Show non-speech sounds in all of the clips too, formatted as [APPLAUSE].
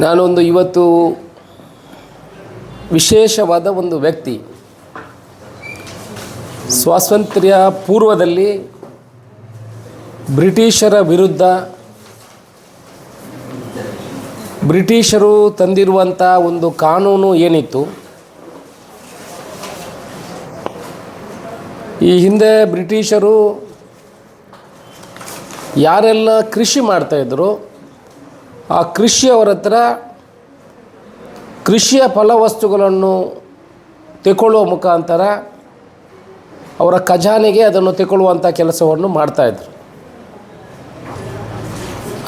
ನಾನೊಂದು ಇವತ್ತು ವಿಶೇಷವಾದ ಒಂದು ವ್ಯಕ್ತಿ. ಸ್ವಾತಂತ್ರ್ಯ ಪೂರ್ವದಲ್ಲಿ ಬ್ರಿಟಿಷರ ವಿರುದ್ಧ ಬ್ರಿಟಿಷರು ತಂದಿರುವಂಥ ಒಂದು ಕಾನೂನು ಏನಿತ್ತು. ಈ ಹಿಂದೆ ಬ್ರಿಟಿಷರು ಯಾರೆಲ್ಲ ಕೃಷಿ ಮಾಡ್ತಾಯಿದ್ರು ಆ ಕೃಷಿಯವರ ಹತ್ರ ಕೃಷಿಯ ಫಲವಸ್ತುಗಳನ್ನು ತೆಕೊಳ್ಳುವ ಮುಖಾಂತರ ಅವರ ಖಜಾನೆಗೆ ಅದನ್ನು ತೆಗೊಳ್ಳುವಂಥ ಕೆಲಸವನ್ನು ಮಾಡ್ತಾಯಿದ್ರು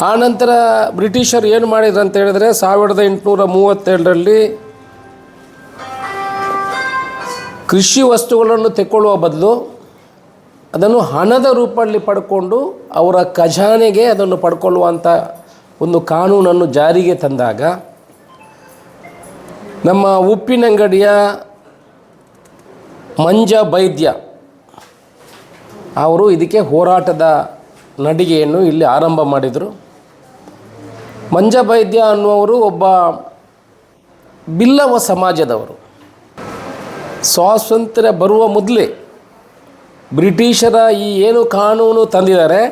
ಆನಂತರ ಬ್ರಿಟಿಷರು ಏನು ಮಾಡಿದ್ರು ಅಂತ ಹೇಳಿದ್ರೆ ಸಾವಿರದ ಎಂಟುನೂರ ಮೂವತ್ತೆರಡರಲ್ಲಿ ಕೃಷಿ ವಸ್ತುಗಳನ್ನು ತೆಗೊಳ್ಳುವ ಬದಲು ಅದನ್ನು ಹಣದ ರೂಪದಲ್ಲಿ ಪಡ್ಕೊಂಡು ಅವರ ಖಜಾನೆಗೆ ಅದನ್ನು ಪಡ್ಕೊಳ್ಳುವಂಥ ಒಂದು ಕಾನೂನನ್ನು ಜಾರಿಗೆ ತಂದಾಗ ನಮ್ಮ ಉಪ್ಪಿನಂಗಡಿಯ ಮಂಜ ವೈದ್ಯ ಅವರು ಇದಕ್ಕೆ ಹೋರಾಟದ ನಡಿಗೆಯನ್ನು ಇಲ್ಲಿ ಆರಂಭ ಮಾಡಿದರು. ಮಂಜ ವೈದ್ಯ ಅನ್ನುವರು ಒಬ್ಬ ಬಿಲ್ಲವ ಸಮಾಜದವರು. ಸ್ವಾತಂತ್ರ್ಯ ಬರುವ ಮೊದಲೇ ಬ್ರಿಟಿಷರ ಈ ಏನು ಕಾನೂನು ತಂದಿದ್ದಾರೆ,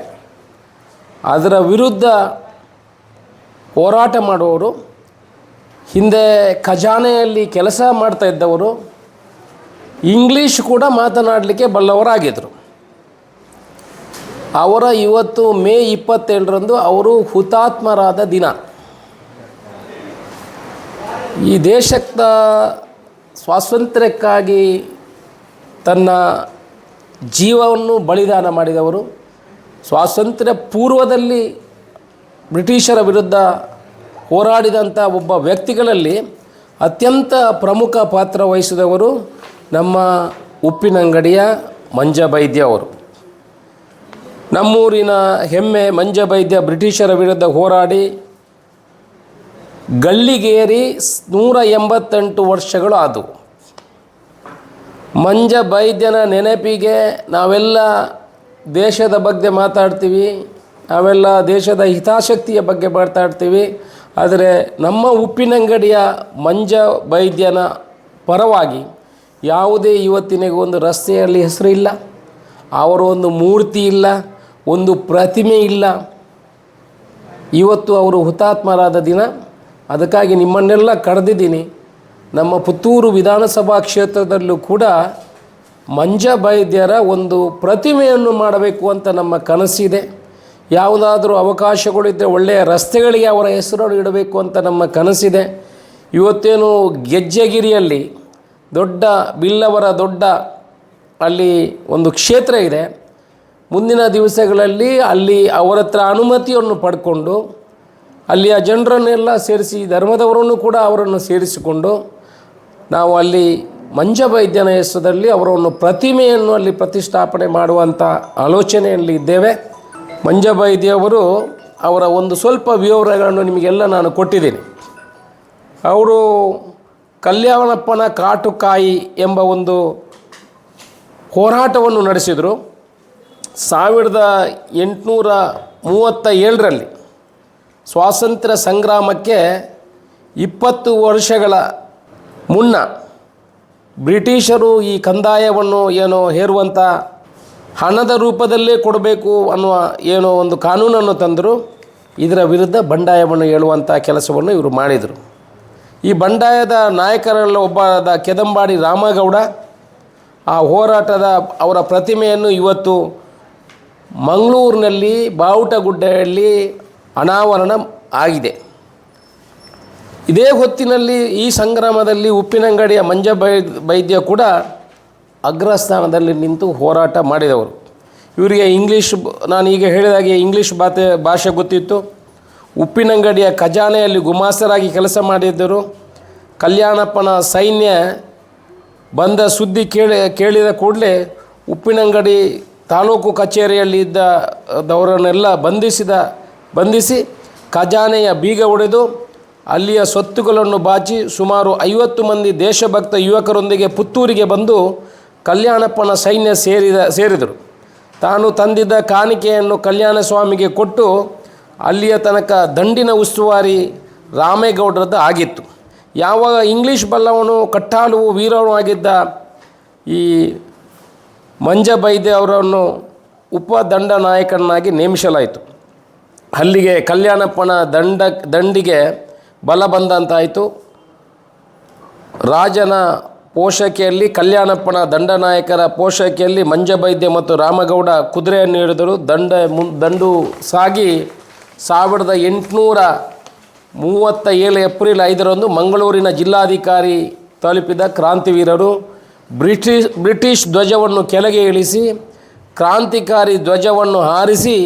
ಅದರ ವಿರುದ್ಧ ಹೋರಾಟ ಮಾಡುವವರು, ಹಿಂದೆ ಖಜಾನೆಯಲ್ಲಿ ಕೆಲಸ ಮಾಡ್ತಾ ಇದ್ದವರು, ಇಂಗ್ಲೀಷ್ ಕೂಡ ಮಾತನಾಡಲಿಕ್ಕೆ ಬಲ್ಲವರಾಗಿದ್ದರು ಅವರ ಇವತ್ತು ಮೇ ಇಪ್ಪತ್ತೇಳರಂದು ಅವರು ಹುತಾತ್ಮರಾದ ದಿನ. ಈ ದೇಶದ ಸ್ವಾತಂತ್ರ್ಯಕ್ಕಾಗಿ ತನ್ನ ಜೀವವನ್ನು ಬಲಿದಾನ ಮಾಡಿದವರು, ಸ್ವಾತಂತ್ರ್ಯ ಪೂರ್ವದಲ್ಲಿ ಬ್ರಿಟಿಷರ ವಿರುದ್ಧ ಹೋರಾಡಿದಂಥ ಒಬ್ಬ ವ್ಯಕ್ತಿಗಳಲ್ಲಿ ಅತ್ಯಂತ ಪ್ರಮುಖ ಪಾತ್ರ ವಹಿಸಿದವರು ನಮ್ಮ ಉಪ್ಪಿನಂಗಡಿಯ ಮಂಜಬೈದ್ಯ ಅವರು. ನಮ್ಮೂರಿನ ಹೆಮ್ಮೆ ಮಂಜಬೈದ್ಯ ಬ್ರಿಟಿಷರ ವಿರುದ್ಧ ಹೋರಾಡಿ ಗಲ್ಲಿಗೇರಿ ಸ್- ನೂರ ಎಂಬತ್ತೆಂಟು ವರ್ಷಗಳು ಆದವು. ಮಂಜಬೈದ್ಯನ ನೆನಪಿಗೆ ನಾವೆಲ್ಲ ದೇಶದ ಬಗ್ಗೆ ಮಾತಾಡ್ತೀವಿ. ನಾವೆಲ್ಲ ದೇಶದ ಹಿತಾಸಕ್ತಿಯ ಬಗ್ಗೆ ಮಾತಾಡ್ತೀವಿ. ಆದರೆ ನಮ್ಮ ಉಪ್ಪಿನಂಗಡಿಯ ಮಂಜ ವೈದ್ಯನ ಪರವಾಗಿ ಯಾವುದೇ ಇವತ್ತಿನಿಗೂ ಒಂದು ರಸ್ತೆಯಲ್ಲಿ ಹೆಸರು ಇಲ್ಲ ಅವರು ಒಂದು ಮೂರ್ತಿ ಇಲ್ಲ, ಒಂದು ಪ್ರತಿಮೆ ಇಲ್ಲ. ಇವತ್ತು ಅವರು ಹುತಾತ್ಮರಾದ ದಿನ. ಅದಕ್ಕಾಗಿ ನಿಮ್ಮನ್ನೆಲ್ಲ ಕರೆದಿದ್ದೀನಿ. ನಮ್ಮ ಪುತ್ತೂರು ವಿಧಾನಸಭಾ ಕ್ಷೇತ್ರದಲ್ಲೂ ಕೂಡ ಮಂಜ ವೈದ್ಯರ ಒಂದು ಪ್ರತಿಮೆಯನ್ನು ಮಾಡಬೇಕು ಅಂತ ನಮ್ಮ ಕನಸಿದೆ. ಯಾವುದಾದ್ರೂ ಅವಕಾಶಗಳಿದ್ದರೆ ಒಳ್ಳೆಯ ರಸ್ತೆಗಳಿಗೆ ಅವರ ಹೆಸರನ್ನು ಇಡಬೇಕು ಅಂತ ನಮ್ಮ ಕನಸಿದೆ. ಇವತ್ತೇನು ಗೆಜ್ಜೆಗಿರಿಯಲ್ಲಿ ದೊಡ್ಡ ಬಿಲ್ಲವರ ದೊಡ್ಡ ಅಲ್ಲಿ ಒಂದು ಕ್ಷೇತ್ರ ಇದೆ. ಮುಂದಿನ ದಿವಸಗಳಲ್ಲಿ ಅಲ್ಲಿ ಅವರ ಹತ್ರ ಅನುಮತಿಯನ್ನು ಪಡ್ಕೊಂಡು ಅಲ್ಲಿಯ ಜನರನ್ನೆಲ್ಲ ಸೇರಿಸಿ ಧರ್ಮದವರನ್ನು ಕೂಡ ಅವರನ್ನು ಸೇರಿಸಿಕೊಂಡು ನಾವು ಅಲ್ಲಿ ಮಂಜ ವೈದ್ಯನ ಹೆಸರಲ್ಲಿ ಅವರನ್ನು ಪ್ರತಿಮೆಯನ್ನು ಅಲ್ಲಿ ಪ್ರತಿಷ್ಠಾಪನೆ ಮಾಡುವಂಥ ಆಲೋಚನೆಯಲ್ಲಿ ಇದ್ದೇವೆ. ಮಂಜ ದೇವರು ಅವರ ಒಂದು ಸ್ವಲ್ಪ ವಿವರಗಳನ್ನು ನಿಮಗೆಲ್ಲ ನಾನು ಕೊಟ್ಟಿದ್ದೀನಿ. ಅವರು ಕಲ್ಯಾಣಪ್ಪನ ಕಾಟುಕಾಯಿ ಎಂಬ ಒಂದು ಹೋರಾಟವನ್ನು ನಡೆಸಿದರು. ಸಾವಿರದ ಎಂಟುನೂರ ಮೂವತ್ತ ಏಳರಲ್ಲಿ ಸ್ವಾತಂತ್ರ್ಯ ಸಂಗ್ರಾಮಕ್ಕೆ ಇಪ್ಪತ್ತು ವರ್ಷಗಳ ಮುನ್ನ ಬ್ರಿಟಿಷರು ಈ ಕಂದಾಯವನ್ನು ಏನೋ ಹೇರುವಂಥ ಹಣದ ರೂಪದಲ್ಲೇ ಕೊಡಬೇಕು ಅನ್ನುವ ಏನೋ ಒಂದು ಕಾನೂನನ್ನು ತಂದರು. ಇದರ ವಿರುದ್ಧ ಬಂಡಾಯವನ್ನು ಹೇಳುವಂಥ ಕೆಲಸವನ್ನು ಇವರು ಮಾಡಿದರು. ಈ ಬಂಡಾಯದ ನಾಯಕರಲ್ಲ ಒಬ್ಬರಾದ ಕೆದಂಬಾಡಿ ರಾಮಗೌಡ, ಆ ಹೋರಾಟದ ಅವರ ಪ್ರತಿಮೆಯನ್ನು ಇವತ್ತು ಮಂಗಳೂರಿನಲ್ಲಿ ಬಾವುಟಗುಡ್ಡೆಯಲ್ಲಿ ಅನಾವರಣ ಆಗಿದೆ. ಇದೇ ಹೊತ್ತಿನಲ್ಲಿ ಈ ಸಂಗ್ರಾಮದಲ್ಲಿ ಉಪ್ಪಿನಂಗಡಿಯ ಮಂಜ ವೈದ್ಯ ಕೂಡ ಅಗ್ರಸ್ಥಾನದಲ್ಲಿ ನಿಂತು ಹೋರಾಟ ಮಾಡಿದವರು. ಇವರಿಗೆ ಇಂಗ್ಲೀಷ್ ನಾನು ಈಗ ಹೇಳಿದಾಗೆ ಇಂಗ್ಲೀಷ್ ಭಾತೆ ಭಾಷೆ ಗೊತ್ತಿತ್ತು. ಉಪ್ಪಿನಂಗಡಿಯ ಖಜಾನೆಯಲ್ಲಿ ಗುಮಾಸ್ತರಾಗಿ ಕೆಲಸ ಮಾಡಿದ್ದರು. ಕಲ್ಯಾಣಪ್ಪನ ಸೈನ್ಯ ಬಂದ ಸುದ್ದಿ ಕೇಳಿ, ಕೇಳಿದ ಕೂಡಲೇ ಉಪ್ಪಿನಂಗಡಿ ತಾಲೂಕು ಕಚೇರಿಯಲ್ಲಿ ಇದ್ದವರನ್ನೆಲ್ಲ ಬಂಧಿಸಿದ, ಬಂಧಿಸಿ ಖಜಾನೆಯ ಬೀಗ ಒಡೆದು ಅಲ್ಲಿಯ ಸ್ವತ್ತುಗಳನ್ನು ಬಾಚಿ ಸುಮಾರು ಐವತ್ತು ಮಂದಿ ದೇಶಭಕ್ತ ಯುವಕರೊಂದಿಗೆ ಪುತ್ತೂರಿಗೆ ಬಂದು ಕಲ್ಯಾಣಪ್ಪನ ಸೈನ್ಯ ಸೇರಿದ, ಸೇರಿದರು. ತಾನು ತಂದಿದ್ದ ಕಾಣಿಕೆಯನ್ನು ಕಲ್ಯಾಣ ಸ್ವಾಮಿಗೆ ಕೊಟ್ಟು ಅಲ್ಲಿಯ ತನಕ ದಂಡಿನ ಉಸ್ತುವಾರಿ ರಾಮೇಗೌಡರದ್ದು ಆಗಿತ್ತು. ಯಾವಾಗ ಇಂಗ್ಲೀಷ್ ಬಲ್ಲವನು ಕಟ್ಟಾಲು ವೀರವನು ಆಗಿದ್ದ ಈ ಮಂಜ ಬೈದೆ ಅವರನ್ನು ಉಪದಂಡ ನಾಯಕನಾಗಿ ನೇಮಿಸಲಾಯಿತು. ಅಲ್ಲಿಗೆ ಕಲ್ಯಾಣಪ್ಪನ ದಂಡ, ದಂಡಿಗೆ ಬಲ ಬಂದಂತಾಯಿತು. ರಾಜನ ಪೋಷಕೆಯಲ್ಲಿ ಕಲ್ಯಾಣಪ್ಪನ ದಂಡನಾಯಕರ ಪೋಷಕೆಯಲ್ಲಿ ಮಂಜಬೈದ್ಯ ಮತ್ತು ರಾಮಗೌಡ ಕುದುರೆಯನ್ನು ಹಿಡಿದರು ದಂಡ ಮುನ್ ದಂಡು ಸಾಗಿ ಸಾವಿರದ ಎಂಟುನೂರ ಮೂವತ್ತ ಏಳು ಏಪ್ರಿಲ್ ಐದರಂದು ಮಂಗಳೂರಿನ ಜಿಲ್ಲಾಧಿಕಾರಿ ತಲುಪಿದ ಕ್ರಾಂತಿವೀರರು ಬ್ರಿಟಿಷ್ ಬ್ರಿಟಿಷ್ ಧ್ವಜವನ್ನು ಕೆಳಗೆ ಇಳಿಸಿ, ಕ್ರಾಂತಿಕಾರಿ ಧ್ವಜವನ್ನು ಹಾರಿಸಿ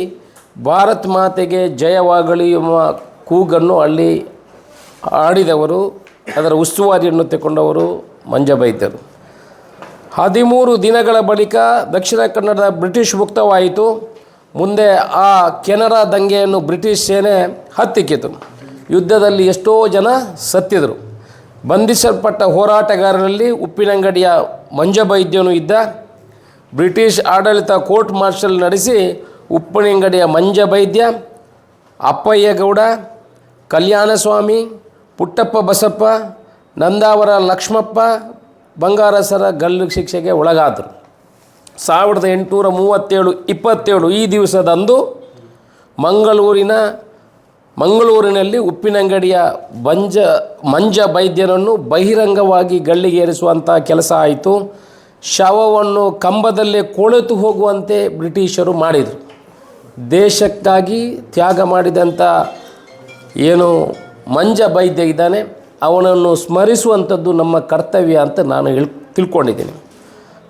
ಭಾರತ್ ಮಾತೆಗೆ ಜಯವಾಗಲಿ ಎಂಬ ಕೂಗನ್ನು ಅಲ್ಲಿ ಆಡಿದವರು ಅದರ ಉಸ್ತುವಾರಿಯನ್ನು ತೆಗೊಂಡವರು ಮಂಜಬೈದ್ಯರು. ಹದಿಮೂರು ದಿನಗಳ ಬಳಿಕ ದಕ್ಷಿಣ ಕನ್ನಡ ಬ್ರಿಟಿಷ್ ಮುಕ್ತವಾಯಿತು. ಮುಂದೆ ಆ ಕೆನರಾ ದಂಗೆಯನ್ನು ಬ್ರಿಟಿಷ್ ಸೇನೆ ಹತ್ತಿಕ್ಕಿತು. ಯುದ್ಧದಲ್ಲಿ ಎಷ್ಟೋ ಜನ ಸತ್ತಿದರು. ಬಂಧಿಸಲ್ಪಟ್ಟ ಹೋರಾಟಗಾರರಲ್ಲಿ ಉಪ್ಪಿನಂಗಡಿಯ ಮಂಜಬೈದ್ಯನು ಇದ್ದ. ಬ್ರಿಟಿಷ್ ಆಡಳಿತ ಕೋರ್ಟ್ ಮಾರ್ಷಲ್ ನಡೆಸಿ ಉಪ್ಪಿನಂಗಡಿಯ ಮಂಜಬೈದ್ಯ, ಅಪ್ಪಯ್ಯಗೌಡ, ಕಲ್ಯಾಣಸ್ವಾಮಿ ಪುಟ್ಟಪ್ಪ ಬಸಪ್ಪ, ನಂದಾವರ ಲಕ್ಷ್ಮಪ್ಪ, ಬಂಗಾರಸರ ಗಲ್ಲು ಶಿಕ್ಷೆಗೆ ಒಳಗಾದರು. ಸಾವಿರದ ಎಂಟುನೂರ ಮೂವತ್ತೇಳು, ಇಪ್ಪತ್ತೇಳು ಈ ದಿವಸದಂದು ಮಂಗಳೂರಿನ, ಮಂಗಳೂರಿನಲ್ಲಿ ಉಪ್ಪಿನಂಗಡಿಯ ಬಂಜ, ಮಂಜ ವೈದ್ಯರನ್ನು ಬಹಿರಂಗವಾಗಿ ಗಲ್ಲಿಗೇರಿಸುವಂಥ ಕೆಲಸ ಆಯಿತು. ಶವವನ್ನು ಕಂಬದಲ್ಲೇ ಕೊಳೆತು ಹೋಗುವಂತೆ ಬ್ರಿಟಿಷರು ಮಾಡಿದರು. ದೇಶಕ್ಕಾಗಿ ತ್ಯಾಗ ಮಾಡಿದಂಥ ಏನು ಮಂಜ ಬೈದ್ಯ ಇದ್ದಾನೆ. ಅವನನ್ನು ಸ್ಮರಿಸುವಂಥದ್ದು ನಮ್ಮ ಕರ್ತವ್ಯ ಅಂತ ನಾನು ಹೇಳ್, ತಿಳ್ಕೊಂಡಿದ್ದೀನಿ.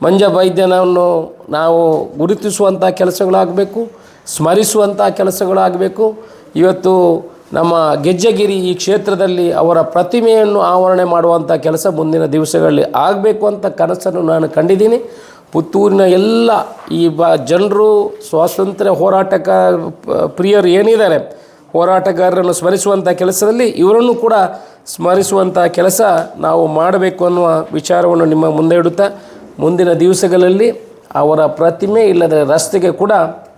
ಮಂಜ ವೈದ್ಯನನ್ನು ನಾವು ಗುರುತಿಸುವಂಥ ಕೆಲಸಗಳಾಗಬೇಕು, ಸ್ಮರಿಸುವಂಥ ಕೆಲಸಗಳಾಗಬೇಕು. ಇವತ್ತು ನಮ್ಮ ಗೆಜ್ಜೆಗಿರಿ ಈ ಕ್ಷೇತ್ರದಲ್ಲಿ ಅವರ ಪ್ರತಿಮೆಯನ್ನು ಆವರಣೆ ಮಾಡುವಂಥ ಕೆಲಸ ಮುಂದಿನ ದಿವಸಗಳಲ್ಲಿ ಆಗಬೇಕು ಅಂತ ಕನಸನ್ನು ನಾನು ಕಂಡಿದ್ದೀನಿ. ಪುತ್ತೂರಿನ ಎಲ್ಲ ಈ ಬ, ಜನರು ಸ್ವಾತಂತ್ರ್ಯ ಹೋರಾಟಕ ಪ್ರಿಯರು ಏನಿದ್ದಾರೆ ಹೋರಾಟಗಾರರನ್ನು ಸ್ಮರಿಸುವಂಥ ಕೆಲಸದಲ್ಲಿ ಇವರನ್ನು ಕೂಡ ಸ್ಮರಿಸುವಂಥ ಕೆಲಸ ನಾವು ಮಾಡಬೇಕು ಅನ್ನುವ ವಿಚಾರವನ್ನು ನಿಮ್ಮ ಮುಂದೆ ಇಡುತ್ತಾ, ಮುಂದಿನ ದಿವಸಗಳಲ್ಲಿ ಅವರ ಪ್ರತಿಮೆ ಇಲ್ಲದ ರಸ್ತೆಗೆ ಕೂಡ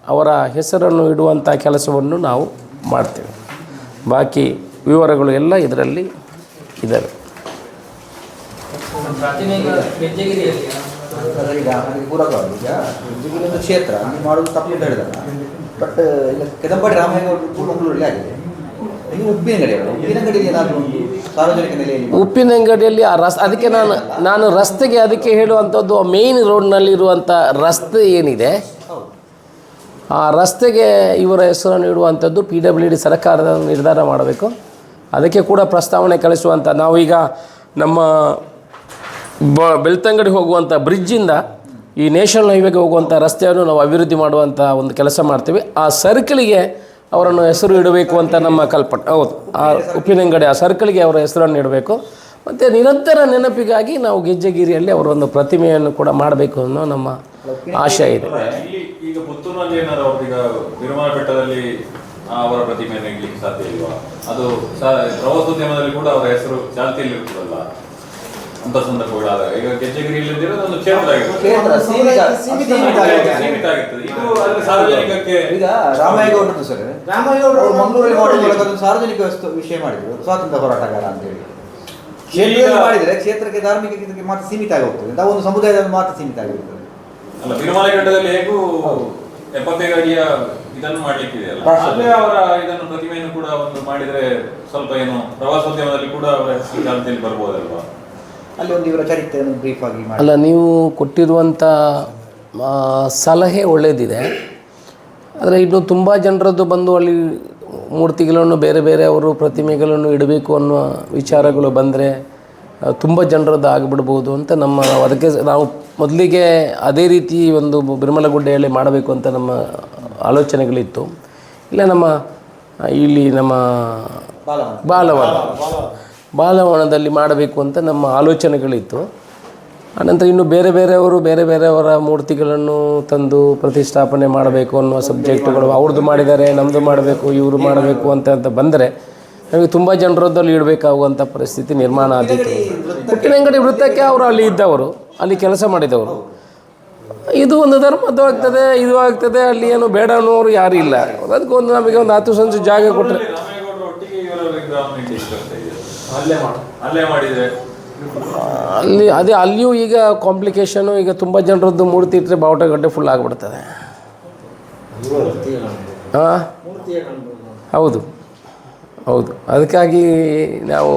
ಅವರ ಹೆಸರನ್ನು ಇಡುವಂಥ ಕೆಲಸವನ್ನು ನಾವು ಮಾಡ್ತೇವೆ. ಬಾಕಿ ವಿವರಗಳು ಎಲ್ಲ ಇದರಲ್ಲಿ ಇದ್ದಾವೆ ಕ್ಷೇತ್ರ ಅಂಗಡಿಯಲ್ಲಿ ಬಟ್ ಈಗ ಕೆದಂಬಾಡಿ ಉಪ್ಪಿನಂಗಡಿಯಲ್ಲಿ ಆ ರಸ್ ಅದಕ್ಕೆ ನಾನು ನಾನು ರಸ್ತೆಗೆ ಅದಕ್ಕೆ ಹೇಳುವಂಥದ್ದು ಮೇಯ್ನ್ ರೋಡ್ನಲ್ಲಿರುವಂಥ ರಸ್ತೆ ಏನಿದೆ, ಆ ರಸ್ತೆಗೆ ಇವರ ಹೆಸರನ್ನು ಇಡುವಂಥದ್ದು ಪಿ ಡಬ್ಲ್ಯೂ ಡಿ ಸರ್ಕಾರದ ನಿರ್ಧಾರ ಮಾಡಬೇಕು. ಅದಕ್ಕೆ ಕೂಡ ಪ್ರಸ್ತಾವನೆ ಕಳಿಸುವಂಥ ನಾವೀಗ ನಮ್ಮ ಬ ಬೆಳ್ತಂಗಡಿ ಹೋಗುವಂಥ ಬ್ರಿಡ್ಜಿಂದ ಈ ನೇಷನಲ್ ಹೈವೇಗೆ ಹೋಗುವಂಥ ರಸ್ತೆಯನ್ನು ನಾವು ಅಭಿವೃದ್ಧಿ ಮಾಡುವಂಥ ಒಂದು ಕೆಲಸ ಮಾಡ್ತೀವಿ. ಆ ಸರ್ಕಲಿಗೆ ಅವರನ್ನು ಹೆಸರು ಇಡಬೇಕು ಅಂತ ನಮ್ಮ ಕಲ್ಪನೆ. ಹೌದು. ಆ ಉಪ್ಪಿನಂಗಡಿ ಆ ಸರ್ಕಲ್ಗೆ ಅವರ ಹೆಸರನ್ನು ಇಡಬೇಕು. ಮತ್ತು ನಿರಂತರ ನೆನಪಿಗಾಗಿ ನಾವು ಗೆಜ್ಜೆಗಿರಿಯಲ್ಲಿ ಅವರ ಒಂದು ಪ್ರತಿಮೆಯನ್ನು ಕೂಡ ಮಾಡಬೇಕು ಅನ್ನೋ ನಮ್ಮ ಆಶಯ ಇದೆ. ಅವರ ಪ್ರತಿಮೆಯನ್ನು ಸಾಧ್ಯ ಇಲ್ವಾ? ಅದು ಪ್ರವಾಸೋದ್ಯಮದಲ್ಲಿ ಕೂಡ ಅವರ ಹೆಸರು ಚಾಲ್ತಿಯಲ್ಲಿ ಅಂತ ಸಂದರ್ಭಗಳಾದಾಗ ಈಗ ಗೆಜ್ಜೆಗಿರಿಯಲ್ಲಿ ಇದ್ದಿರೋದು ಒಂದು ಕ್ಷೇತ್ರ ಸೀಮಿತ ಸೀಮಿತ ಆಗಿದೆ. ಸೀಮಿತ ಆಗಿರ್ತದೆ ಇದು ಅಲ್ಲಿ ಸಾರ್ವಜನಿಕಕ್ಕೆ ಈಗ ರಾಮಯ್ಯಗೌಡರು ಸರ್ ರಾಮಯ್ಯಗೌಡರು ಅವರು ಮಂಗಳೂರಲ್ಲಿ ಮಾಡೋ ಮೂಲಕ ಅದೊಂದು ಸಾರ್ವಜನಿಕ ವಸ್ತು ವಿಷಯ ಮಾಡಿದ್ರು. ಸ್ವಾತಂತ್ರ್ಯ ಹೋರಾಟಗಾರ ಅಂತೇಳಿ ಕ್ಷೇತ್ರದಲ್ಲಿ ಮಾಡಿದ್ರೆ ಕ್ಷೇತ್ರಕ್ಕೆ ಧಾರ್ಮಿಕ ಇದಕ್ಕೆ ಮಾತ್ರ ಸೀಮಿತ ಆಗಿ ಹೋಗ್ತದೆ ನಾವು ಒಂದು ಸಮುದಾಯದಲ್ಲಿ ಮಾತ್ರ ಸೀಮಿತ ಆಗಿರ್ತದೆ ಅಲ್ಲ ವಿರಮಣ ಘಟ್ಟದಲ್ಲಿ ಹೇಗೂ ಎಪ್ಪತ್ತೈದು ಅಡಿಯ ಇದನ್ನು ಮಾಡ್ಲಿಕ್ಕಿದೆ ಅಲ್ಲ? ರಾಷ್ಟ್ರ- ಅಲ್ಲೇ ಅವರ ಇದನ್ನು ಪ್ರತಿಮೆಯನ್ನು ಕೂಡ ಒಂದು ಮಾಡಿದ್ರೆ ಸ್ವಲ್ಪ ಏನು ಪ್ರವಾಸೋದ್ಯಮದಲ್ಲಿ ಕೂಡ ಅವರ ಹೆಸರು ಚಾಲ್ತಿಯಲ್ಲಿ ಬರ್ಬೋದಲ್ವಾ? ಅಲ್ಲಿ ಒಂದು ಇವರ ಚರಿತ್ರೆಯನ್ನು ಬ್ರೀಫ್ ಆಗಿ ಮಾಡಿ. ಅಲ್ಲ ನೀವು ಕೊಟ್ಟಿರುವಂಥ ಸಲಹೆ ಒಳ್ಳೆಯದಿದೆ ಆದರೆ ಇನ್ನು ತುಂಬ ಜನರದ್ದು ಬಂದು ಅಲ್ಲಿ ಮೂರ್ತಿಗಳನ್ನು ಬೇರೆ ಬೇರೆ ಅವರು ಪ್ರತಿಮೆಗಳನ್ನು ಇಡಬೇಕು ಅನ್ನುವ ವಿಚಾರಗಳು ಬಂದರೆ ತುಂಬ ಜನರದ್ದು ಆಗಿಬಿಡ್ಬೋದು ಅಂತ ನಮ್ಮ ಅದಕ್ಕೆ ನಾವು ಮೊದಲಿಗೆ ಅದೇ ರೀತಿ ಒಂದು ಬಿರ್ಮಲಗುಡ್ಡೆಯಲ್ಲಿ ಮಾಡಬೇಕು ಅಂತ ನಮ್ಮ ಆಲೋಚನೆಗಳಿತ್ತು. ಇಲ್ಲ ನಮ್ಮ ಇಲ್ಲಿ ನಮ್ಮ ಬಾಲವನ ಬಾಲವನ ಬಾಲವನದಲ್ಲಿ ಮಾಡಬೇಕು ಅಂತ ನಮ್ಮ ಆಲೋಚನೆಗಳಿತ್ತು. ಆನಂತರ ಇನ್ನು ಬೇರೆ ಬೇರೆಯವರು ಬೇರೆ ಬೇರೆಯವರ ಮೂರ್ತಿಗಳನ್ನು ತಂದು ಪ್ರತಿಷ್ಠಾಪನೆ ಮಾಡಬೇಕು ಅನ್ನುವ ಸಬ್ಜೆಕ್ಟ್ಗಳು ಅವ್ರದ್ದು ಮಾಡಿದ್ದಾರೆ ನಮ್ಮದು ಮಾಡಬೇಕು, ಇವರು ಮಾಡಬೇಕು ಅಂತ ಅಂತ ಬಂದರೆ ನಮಗೆ ತುಂಬ ಜನರದ್ದಲ್ಲಿ ಇಡಬೇಕಾಗುವಂಥ ಪರಿಸ್ಥಿತಿ ನಿರ್ಮಾಣ ಆದಿತ್ತು ಪುಟ್ಟಿನಂಗಡಿ ವೃತ್ತಕ್ಕೆ ಅವರು ಅಲ್ಲಿ ಇದ್ದವರು, ಅಲ್ಲಿ ಕೆಲಸ ಮಾಡಿದವರು. ಇದು ಒಂದು ಧರ್ಮದ್ದು ಆಗ್ತದೆ, ಇದು ಆಗ್ತದೆ, ಅಲ್ಲಿ ಏನು ಬೇಡ ಅನ್ನೋರು ಯಾರೂ ಇಲ್ಲ. ಅದಕ್ಕೊಂದು ನಮಗೆ ಒಂದು ಹತ್ತು ಸಂಚು ಜಾಗ ಕೊಟ್ಟರೆ ಅಲ್ಲೇ ಅಲ್ಲೇ ಅದೇ ಅಲ್ಲಿಯೂ ಈಗ ಕಾಂಪ್ಲಿಕೇಶನ್ ಈಗ ತುಂಬ ಜನರದ್ದು ಮೂರ್ತಿ ಇಟ್ಟರೆ ಬಾವುಟ ಗಡ್ಡೆ ಫುಲ್ ಆಗಿಬಿಡ್ತದೆ. ಹಾಂ? ಹೌದು ಹೌದು. ಅದಕ್ಕಾಗಿ ನಾವು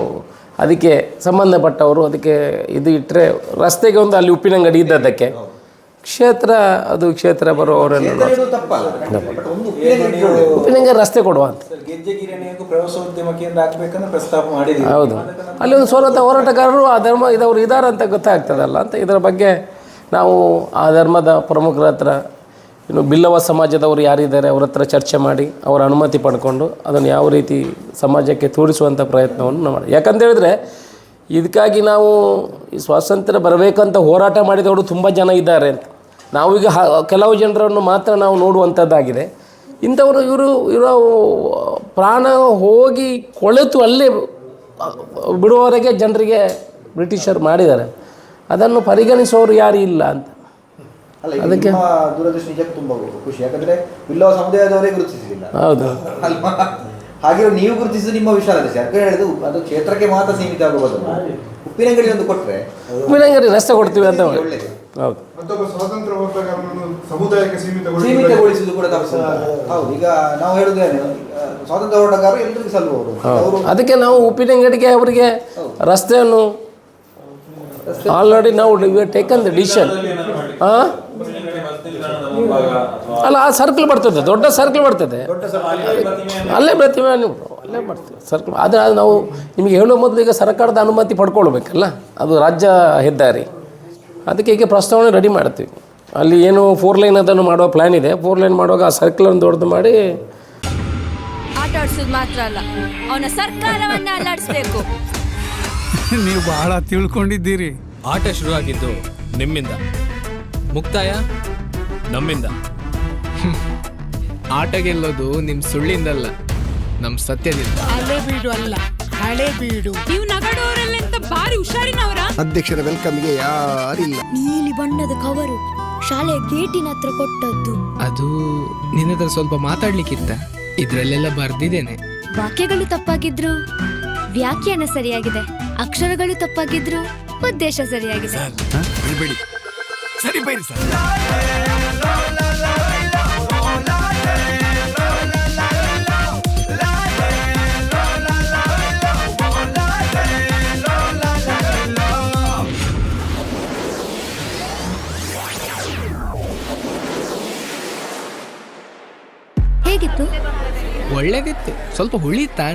ಅದಕ್ಕೆ ಸಂಬಂಧಪಟ್ಟವರು ಅದಕ್ಕೆ ಇದು ಇಟ್ಟರೆ ರಸ್ತೆಗೆ ಒಂದು ಅಲ್ಲಿ ಉಪ್ಪಿನಂಗಡಿ ಇದ್ದದ್ದಕ್ಕೆ. ಕ್ಷೇತ್ರ ಅದು ಕ್ಷೇತ್ರ ಬರುವವರೆಲ್ಲ ಉಪ್ಪಿನಂಗೆ ರಸ್ತೆ ಕೊಡುವ ಅಂತ. ಸರ್ ಗೆಜ್ಜೆಗಿರಿಣಿಗೂ ಪ್ರವಾಸೋದ್ಯಮ ಕೇಂದ್ರ ಹಾಕ್ಬೇಕಂದ್ರೆ ಪ್ರಸ್ತಾಪ ಮಾಡಿದ್ವಿ ಹೌದು. ಅಲ್ಲಿ ಒಂದು ಸ್ವರತ ಹೋರಾಟಗಾರರು ಆ ಧರ್ಮ ಇದವರು ಇದ್ದಾರೆ ಅಂತ ಗೊತ್ತಾಗ್ತದಲ್ಲ ಅಂತ ಇದರ ಬಗ್ಗೆ ನಾವು ಆ ಧರ್ಮದ ಪ್ರಮುಖರ ಹತ್ರ ಇನ್ನು ಬಿಲ್ಲವ ಸಮಾಜದವರು ಯಾರಿದ್ದಾರೆ ಅವ್ರ ಹತ್ರ ಚರ್ಚೆ ಮಾಡಿ ಅವರ ಅನುಮತಿ ಪಡ್ಕೊಂಡು ಅದನ್ನು ಯಾವ ರೀತಿ ಸಮಾಜಕ್ಕೆ ತೋರಿಸುವಂಥ ಪ್ರಯತ್ನವನ್ನು ನಾವು ಮಾಡಿ ಯಾಕಂತ ಹೇಳಿದ್ರೆ ಇದಕ್ಕಾಗಿ ನಾವು ಈ ಸ್ವಾತಂತ್ರ್ಯ ಬರಬೇಕಂತ ಹೋರಾಟ ಮಾಡಿದವರು ತುಂಬ ಜನ ಇದ್ದಾರೆ ಅಂತ. ನಾವೀಗ ಹ ಕೆಲವು ಜನರನ್ನು ಮಾತ್ರ ನಾವು ನೋಡುವಂಥದ್ದಾಗಿದೆ. ಇಂಥವರು ಇವರು ಇವರ ಪ್ರಾಣ ಹೋಗಿ ಕೊಳೆತು ಅಲ್ಲೇ ಬಿಡುವವರೆಗೆ ಜನರಿಗೆ ಬ್ರಿಟಿಷರು ಮಾಡಿದ್ದಾರೆ. ಅದನ್ನು ಪರಿಗಣಿಸೋರು ಯಾರು ಇಲ್ಲ ಅಂತ. ಅಲ್ಲ ಅದಕ್ಕೆ ದೂರದೃಷ್ಟಿ ನಿಜಕ್ಕೂ ತುಂಬಾ ಖುಷಿ. ಯಾಕಂದ್ರೆ ಬಿಲ್ಲವ ಸಮುದಾಯದವರೇ ಗುರುತಿಸಿಲ್ಲ ಹೌದು. ಅಲ್ವಾ? ಹಾಗೆ ನೀವು ಗುರುತಿಸಿದ ನಿಮ್ಮ ವಿಶಾಲ ಸರ್ಕಾರ ಹೇಳಿದ್ರು ಅದು ಕ್ಷೇತ್ರಕ್ಕೆ ಮಾತ್ರ ಸೀಮಿತ ಆಗುವುದು ಉಪ್ಪಿನಂಗಡಿ ಒಂದು ಕೊಟ್ರೆ ಉಪ್ಪಿನಂಗಡಿ ರಸ್ತೆ ಕೊಡ್ತೀವಿ ಅಂತ ಹೇಳಿ. ಒಳ್ಳೆಯದು. ಹೌದು. ಮತ್ತೊಬ್ಬ ಸ್ವಾತಂತ್ರ್ಯ ಹೋರಾಟಗಾರನನ್ನು ಸಮುದಾಯಕ್ಕೆ ಸೀಮಿತಗೊಳಿಸಿ ಸೀಮಿತಗೊಳಿಸುವುದು ಕೂಡ ತಪ್ಪು ಹೌದು? ಈಗ ನಾವು ಹೇಳುದೇನು ಸ್ವಾತಂತ್ರ್ಯ ಹೋರಾಟಗಾರರು ಎಲ್ಲರಿಗೂ ಸಲ್ಲುವವರು? ಅವರು ಅದಕ್ಕೆ ನಾವು ಉಪ್ಪಿನಂಗಡಿಗೆ ಅವರಿಗೆ ರಸ್ತೆಯನ್ನು ಆಲ್ರೆಡಿ ನಾವು ಟೇಕನ್ ದ ಡಿಸಿಷನ್ ಹಾಂ ಅಲ್ಲ ಆ ಸರ್ಕಲ್ ಬರ್ತದೆ ದೊಡ್ಡ ಸರ್ಕಲ್ ಬರ್ತದೆ. ಅಲ್ಲಿ ಬರ್ತೀವಿ ನೀವು ಅಲ್ಲೇ ಮಾಡ್ತೀವಿ ಸರ್ಕಲ್ ಆದರೆ ಅದು ನಾವು ನಿಮಗೆ ಹೇಳೋ ಮೊದಲು ಈಗ ಸರ್ಕಾರದ ಅನುಮತಿ ಪಡ್ಕೊಳ್ಬೇಕಲ್ಲ? ಅದು ರಾಜ್ಯ ಹೆದ್ದಾರಿ. ಅದಕ್ಕೆ ಈಗ ಪ್ರಸ್ತಾವನೆ ರೆಡಿ ಮಾಡ್ತೀವಿ. ಅಲ್ಲಿ ಏನು ಫೋರ್ ಲೈನ್ ಅದನ್ನು ಮಾಡುವ ಪ್ಲ್ಯಾನ್ ಇದೆ. ಫೋರ್ ಲೈನ್ ಮಾಡುವಾಗ ಆ ಸರ್ಕಲನ್ನು ದೊಡ್ಡದು ಮಾಡಿ ಆಟ ಆಡ್ಸೋದು ಮಾತ್ರ ಅಲ್ಲ ಅವನ ಸರ್ಕಾರವನ್ನ ಅಲ್ಲಾಡಿಸ್ಬೇಕು. [LAUGHS] ನೀವು ಬಹಳ ತಿಳ್ಕೊಂಡಿದ್ದೀರಿ. ಆಟ ಶುರುವಾಗಿದ್ದು ನಿಮ್ಮಿಂದ. ಮುಕ್ತಾಯ? ನಮ್ಮಿಂದ. [LAUGHS] ಆಟ ಗೆಲ್ಲೋದು ನಿಮ್ಮ ಸುಳ್ಳಿಂದಲ್ಲ ನಮ್ಮ ಸತ್ಯದಿಂದ. ಹಳೆಬೀಡು ಅಲ್ಲ. ಹಳೆಬೀಡು ನೀವು ನಗಡೋರಲ್ಲಂತ ಭಾರಿ ಹುಷಾರಿನವರ? ಅಧ್ಯಕ್ಷರ ವೆಲ್ಕಮ್ಗೆ ಯಾರಿಲ್ಲ. ನೀಲಿ ಬಣ್ಣದ ಕವರು ಶಾಲೆಯ ಗೇಟಿನ ಹತ್ರ ಕೊಟ್ಟದ್ದು. ಅದು ನಿನ್ನತ್ರ ಸ್ವಲ್ಪ ಮಾತಾಡ್ಲಿಕ್ಕಿತ್ತ? ಇದ್ರಲ್ಲೆಲ್ಲ ಬರ್ದಿದ್ದೇನೆ. ವಾಕ್ಯಗಳು ತಪ್ಪಾಗಿದ್ರು ವ್ಯಾಖ್ಯಾನ ಸರಿಯಾಗಿದೆ ಅಕ್ಷರಗಳು ತಪ್ಪಾಗಿದ್ರು ಉದ್ದೇಶ ಸರಿಯಾಗಿದೆ. ಬಿಡಿ ಸರಿ ಬೈರಿ ಸರ್. ಒಳ್ಳೇದಿತ್ತು. ಸ್ವಲ್ಪ ಹುಳಿ